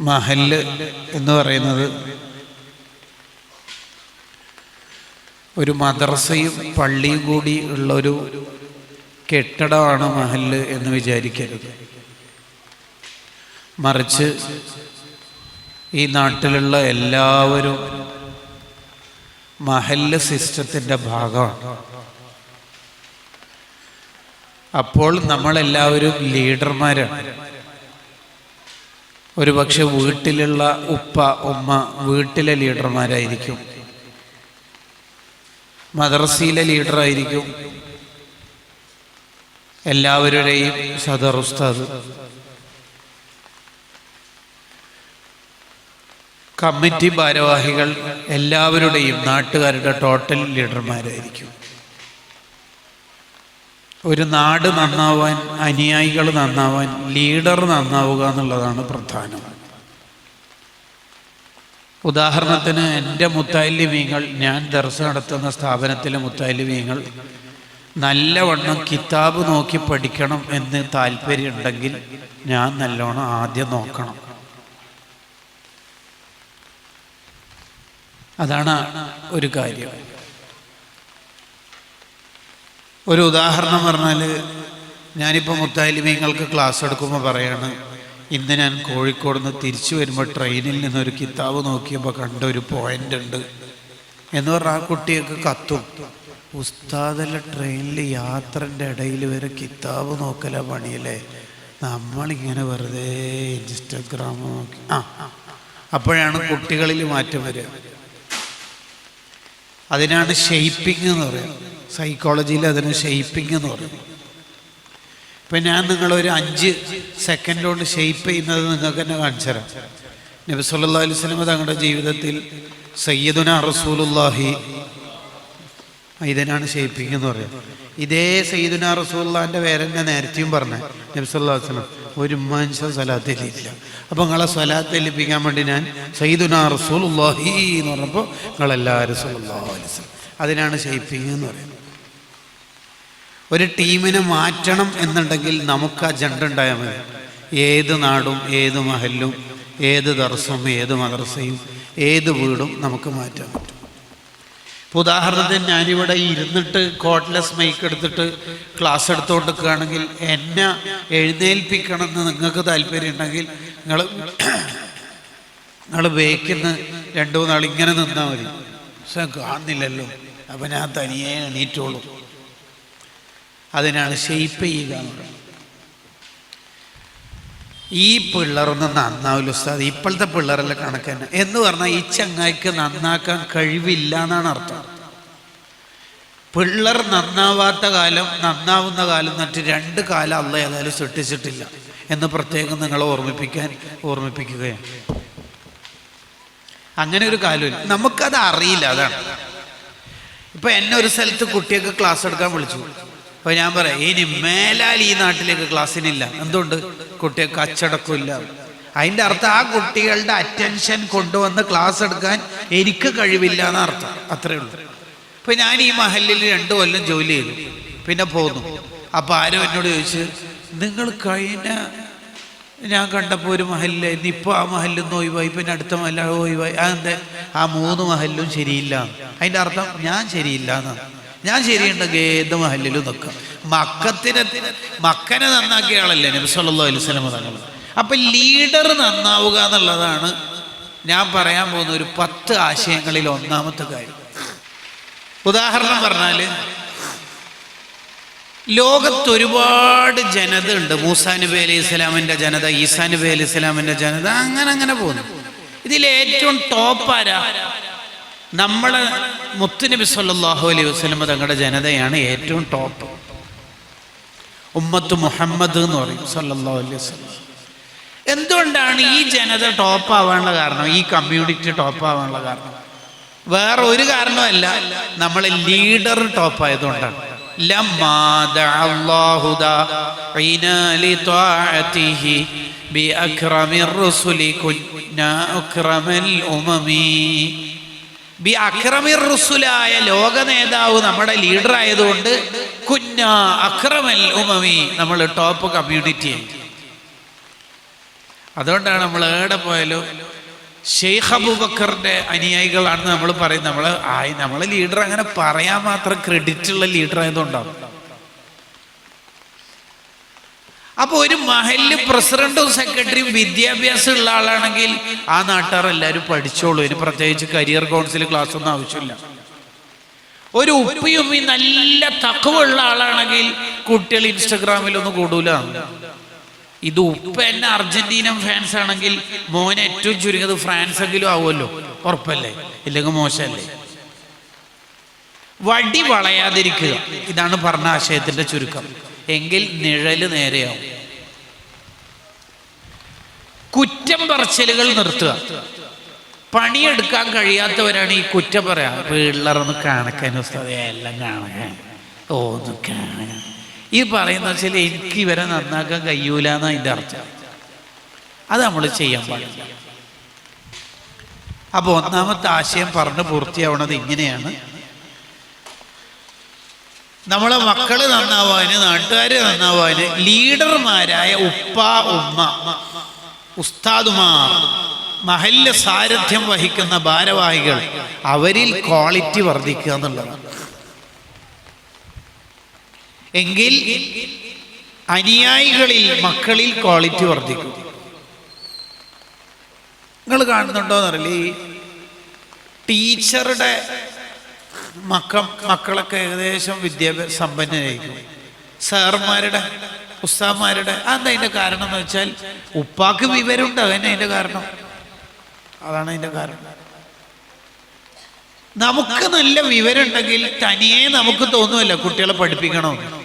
മഹല്ല് എന്ന് പറയുന്നത് ഒരു മദ്രസയും പള്ളിയും കൂടി ഉള്ളൊരു കെട്ടിടമാണ് മഹൽ എന്ന് വിചാരിക്കരുത്. മറിച്ച് ഈ നാട്ടിലുള്ള എല്ലാവരും മഹല്ല് സിസ്റ്റത്തിന്റെ ഭാഗമാണ്. അപ്പോൾ നമ്മളെല്ലാവരും ലീഡർമാരാണ്. ഒരുപക്ഷെ വീട്ടിലുള്ള ഉപ്പ ഉമ്മ വീട്ടിലെ ലീഡർമാരായിരിക്കും. മദ്രസയിലെ ലീഡറായിരിക്കും. എല്ലാവരുടെയും സദർ ഉസ്താദ്. കമ്മിറ്റി ഭാരവാഹികൾ എല്ലാവരുടെയും നാട്ടുകാരുടെ ടോട്ടൽ ലീഡർമാരായിരിക്കും. ഒരു നാട് നന്നാവാൻ അനുയായികൾ നന്നാവാൻ ലീഡർ നന്നാവുക എന്നുള്ളതാണ് പ്രധാനം. ഉദാഹരണത്തിന് എന്റെ മുത്താലിമീങ്ങൾ ഞാൻ ദർശനം നടത്തുന്ന സ്ഥാപനത്തിലെ മുത്താലിമീങ്ങൾ നല്ലവണ്ണം കിതാബ് നോക്കി പഠിക്കണം എന്ന് താല്പര്യമുണ്ടെങ്കിൽ ഞാൻ നല്ലോണം ആദ്യം നോക്കണം. അതാണ് ഒരു കാര്യം. ഒരു ഉദാഹരണം പറഞ്ഞാൽ ഞാനിപ്പോൾ മുത്താലിമീങ്ങൾക്ക് ക്ലാസ് എടുക്കുമ്പോൾ പറയാണ് ഇന്ന് ഞാൻ കോഴിക്കോട് നിന്ന് തിരിച്ചു വരുമ്പോൾ ട്രെയിനിൽ നിന്ന് ഒരു കിതാബ് നോക്കിയപ്പോൾ കണ്ട ഒരു പോയിന്റ് ഉണ്ട്. എന്ന് പറഞ്ഞാൽ ആ കുട്ടിയൊക്കെ കത്തും. ഉസ്താദല്ല ട്രെയിനിൽ യാത്രന്റെ ഇടയിൽ വരെ കിതാബ് നോക്കല പണിയല്ലേ? നമ്മളിങ്ങനെ വെറുതെ ഇൻസ്റ്റഗ്രാം നോക്കി. ആ അപ്പോഴാണ് കുട്ടികളിൽ മാറ്റം വരിക. അതിനാണ് ഷെയ്പ്പിംഗ് എന്ന് പറയുന്നത്. സൈക്കോളജിയിൽ അതിന് ഷെയ്പ്പിംഗ് എന്ന് പറയുന്നത്. ഇപ്പം ഞാൻ നിങ്ങളൊരു അഞ്ച് സെക്കൻഡ് കൊണ്ട് ഷെയ്പ്പ് ചെയ്യുന്നത് നിങ്ങൾക്ക് തന്നെ കാണിച്ചു തരാം നബി സല്ലാ അലൈഹി സ്വലമ തങ്ങളുടെ ജീവിതത്തിൽ സയ്യദുന റസൂലുല്ലാഹി ഇതിനാണ് ഷെയ്പ്പിംഗ് എന്ന് പറയുന്നത്. ഇതേ സയ്യിദുന റസൂല്ലാന്റെ പേരെന്നെ നേരത്തെയും പറഞ്ഞു നബി സല്ലാ വസ്ലം ഒരു മനുഷ്യ സ്വലാത്തിലില്ല. അപ്പം നിങ്ങളെ സ്വലാത്ത് ഏൽപ്പിക്കാൻ വേണ്ടി ഞാൻ സയ്യിദുന റസൂലുള്ളാഹി എന്ന് പറഞ്ഞപ്പോൾ നിങ്ങളെല്ലാവരും സല്ലാ അലൈഹി സ്വലം അതിനാണ് ഷെയ്പ്പിംഗ് എന്ന് പറയുന്നത്. ഒരു ടീമിനെ മാറ്റണം എന്നുണ്ടെങ്കിൽ നമുക്ക് അജണ്ട ഉണ്ടായാൽ മതി. ഏത് നാടും ഏത് മഹലും ഏത് ദർസും ഏത് മദർസയും ഏത് വീടും നമുക്ക് മാറ്റാൻ പറ്റും. ഇപ്പോൾ ഉദാഹരണത്തിന് ഞാനിവിടെ ഇരുന്നിട്ട് കോഡ്ലെസ് മൈക്ക് എടുത്തിട്ട് ക്ലാസ് എന്നെ എഴുന്നേൽപ്പിക്കണം എന്ന് നിങ്ങൾക്ക് താല്പര്യം ഉണ്ടെങ്കിൽ നിങ്ങൾ നിങ്ങൾ വേക്കുന്ന രണ്ടു മൂന്നാൾ ഇങ്ങനെ നിന്നാൽ മതി. പക്ഷെ കാണുന്നില്ലല്ലോ. അപ്പം ഞാൻ തനിയെ എണീറ്റോളൂ. അതിനാണ് ഷെയ്പ്പ് ചെയ്യുക ഈ പിള്ളേരൊന്നും നന്നാവില്ല ഉസ്താദ്. ഇപ്പോഴത്തെ പിള്ളേരല്ല കണക്ക് തന്നെ. എന്ന് പറഞ്ഞാൽ ഈ ചങ്ങായിക്ക് നന്നാക്കാൻ കഴിവില്ല എന്നാണ് അർത്ഥം. പിള്ളർ നന്നാവാത്ത കാലം നന്നാവുന്ന കാലം എന്നിട്ട് രണ്ട് കാലം അല്ല ഏതായാലും സൃഷ്ടിച്ചിട്ടില്ല എന്ന് പ്രത്യേകം നിങ്ങളെ ഓർമ്മിപ്പിക്കാൻ ഓർമ്മിപ്പിക്കുകയാണ്. അങ്ങനെ ഒരു കാലമില്ല. നമുക്കത് അറിയില്ല അതാണ്. ഇപ്പൊ എന്നെ ഒരു സ്ഥലത്ത് കുട്ടിയൊക്കെ ക്ലാസ് എടുക്കാൻ വിളിച്ചു. അപ്പൊ ഞാൻ പറയാം ഇനി മേലാൽ ഈ നാട്ടിലേക്ക് ക്ലാസ്സിനില്ല. എന്തുകൊണ്ട്? കുട്ടികൾക്ക് അച്ചടക്കമില്ല. അതിന്റെ അർത്ഥം ആ കുട്ടികളുടെ അറ്റൻഷൻ കൊണ്ടുവന്ന് ക്ലാസ് എടുക്കാൻ എനിക്ക് കഴിവില്ല എന്ന അർത്ഥം. അത്രേ ഉള്ളൂ. ഇപ്പൊ ഞാൻ ഈ മഹലിൽ രണ്ടു കൊല്ലം ജോലി ചെയ്തു. പിന്നെ പോന്നു. അപ്പൊ ആരും എന്നോട് ചോദിച്ചു നിങ്ങൾ കഴിഞ്ഞ ഞാൻ കണ്ടപ്പോൾ ഒരു മഹലിലായിരുന്നു ഇപ്പോൾ ആ മഹലിൽ നിന്ന് ഒഴിവായി. പിന്നെ അടുത്ത മഹല ഒഴിവായി. അതെന്താ? ആ മൂന്ന് മഹലിലും ശരിയില്ല. അതിന്റെ അർത്ഥം ഞാൻ ശരിയില്ല എന്നാണ്. ഞാൻ ശരിയുണ്ടെങ്കിൽ ഏത് മഹലിലും നിൽക്കാം മക്കത്തിനെ മക്കനെ നന്നാക്കിയ ആളല്ലേ നബി സല്ലല്ലാഹു അലൈഹി വസല്ലം തങ്ങൾ അപ്പൊ ലീഡർ നന്നാവുക എന്നുള്ളതാണ് ഞാൻ പറയാൻ പോകുന്ന ഒരു പത്ത് ആശയങ്ങളിൽ ഒന്നാമത്തെ കാര്യം. ഉദാഹരണം പറഞ്ഞാൽ ലോകത്ത് ഒരുപാട് ജനത ഉണ്ട്. മൂസാ നബി അലൈഹി ഇസ്ലാമിന്റെ ജനത ഈസാ നബി അലൈഹി ഇസ്ലാമിന്റെ ജനത അങ്ങനെ അങ്ങനെ പോകുന്നു. ഇതിൽ ഏറ്റവും ടോപ്പ് ആരാ? നമ്മൾ മുത്തുനബി സല്ലാഹു അലൈഹി വസ്ലമ തങ്ങളുടെ ജനതയാണ് ഏറ്റവും ടോപ്പ് ഉമ്മത്ത് മുഹമ്മദ് എന്ന് പറയും സല്ലാഹു അലൈഹി വസ്ലം എന്തുകൊണ്ടാണ് ഈ ജനത ടോപ്പ് ആവാനുള്ള കാരണം? ഈ കമ്മ്യൂണിറ്റി ടോപ്പ് ആവാനുള്ള കാരണം? വേറെ ഒരു കാരണമല്ല നമ്മൾ ലീഡർ ടോപ്പ് ആയതുകൊണ്ടാണ്. ബി അക്രമിർ ബി അക്രമിർ റുസുലായ ലോക നേതാവ് നമ്മുടെ ലീഡർ ആയതുകൊണ്ട് കുഞ്ഞ അക്രമൽ ഉമമി നമ്മൾ ടോപ്പ് കമ്മ്യൂണിറ്റി അതുകൊണ്ടാണ് നമ്മൾ ഏടെ പോയാലും ഷെയ്ഖ് അബൂബക്കറിന്റെ അനുയായികളാണെന്ന് നമ്മൾ പറയും നമ്മൾ ആയി നമ്മളെ ലീഡർ അങ്ങനെ പറയാൻ മാത്രം ക്രെഡിറ്റ് ഉള്ള ലീഡർ ആയതുകൊണ്ടാണ്. അപ്പൊ ഒരു മഹൽ പ്രസിഡന്റും സെക്രട്ടറിയും വിദ്യാഭ്യാസം ഉള്ള ആളാണെങ്കിൽ ആ നാട്ടുകാർ എല്ലാവരും പഠിച്ചോളൂ. ഇനി പ്രത്യേകിച്ച് കരിയർ കൗൺസിൽ ക്ലാസ് ഒന്നും ആവശ്യമില്ല. ഒരു ഉപ്പിയും ഈ നല്ല തക്കവുള്ള ആളാണെങ്കിൽ കുട്ടികൾ ഇൻസ്റ്റഗ്രാമിലൊന്നും കൂടൂല. ഇത് ഉപ്പ എന്നെ അർജന്റീന ഫാൻസ് ആണെങ്കിൽ മോൻ ഏറ്റവും ചുരുങ്ങിയത് ഫ്രാൻസ് എങ്കിലും ആവുമല്ലോ. ഉറപ്പല്ലേ? ഇല്ലെങ്കിൽ മോശമല്ലേ? വടി വളയാതിരിക്കുക. ഇതാണ് പറഞ്ഞ ആശയത്തിന്റെ ചുരുക്കം. എങ്കിൽ നിഴൽ നേരെയാവും. കുറ്റം പറച്ചിലുകൾ നിർത്തുക. പണിയെടുക്കാൻ കഴിയാത്തവരാണ് ഈ കുറ്റം പറയാ. പിള്ളറൊന്ന് കാണക്കാൻ ഉസ്താദേ എല്ലാം കാണാൻ ഓ ഒന്ന് കാണാൻ ഈ പറയുന്ന വെച്ചാൽ എനിക്ക് ഇവരെ നന്നാക്കാൻ കഴിയൂല എന്നാ അതിന്റെ അർത്ഥം. അത് നമ്മൾ ചെയ്യാൻ പാടില്ല. അപ്പോൾ ഒന്നാമത്തെ ആശയം പറഞ്ഞ് പൂർത്തിയാവണത് ഇങ്ങനെയാണ്. നമ്മളെ മക്കൾ നന്നാവാന് നാട്ടുകാര് നന്നാവാന് ലീഡർമാരായ ഉപ്പ ഉമ്മ ഉസ്താദുമാർ മഹല്ല സാരഥ്യം വഹിക്കുന്ന ഭാരവാഹികൾ അവരിൽ ക്വാളിറ്റി വർദ്ധിക്കുക എന്നുള്ളതാണ്. എങ്കിൽ അനുയായികളിൽ മക്കളിൽ ക്വാളിറ്റി വർദ്ധിക്കും. നിങ്ങൾ കാണുന്നുണ്ടോ എന്നറിയില്ല ഈ ടീച്ചറുടെ മക്ക മക്കളൊക്കെ ഏകദേശം വിദ്യാഭ്യാസ സമ്പന്നരായിരിക്കും. സാർമാരുടെ ഉസ്താമാരുടെ അതിന്റെ കാരണം എന്ന് വെച്ചാൽ ഉപ്പാക്ക് വിവരമുണ്ട് അതന്നെ അതിന്റെ കാരണം. അതാണ് അതിന്റെ കാരണം. നമുക്ക് നല്ല വിവരം ഉണ്ടെങ്കിൽ തനിയെ നമുക്ക് തോന്നുമല്ലോ കുട്ടികളെ പഠിപ്പിക്കണമെന്ന്.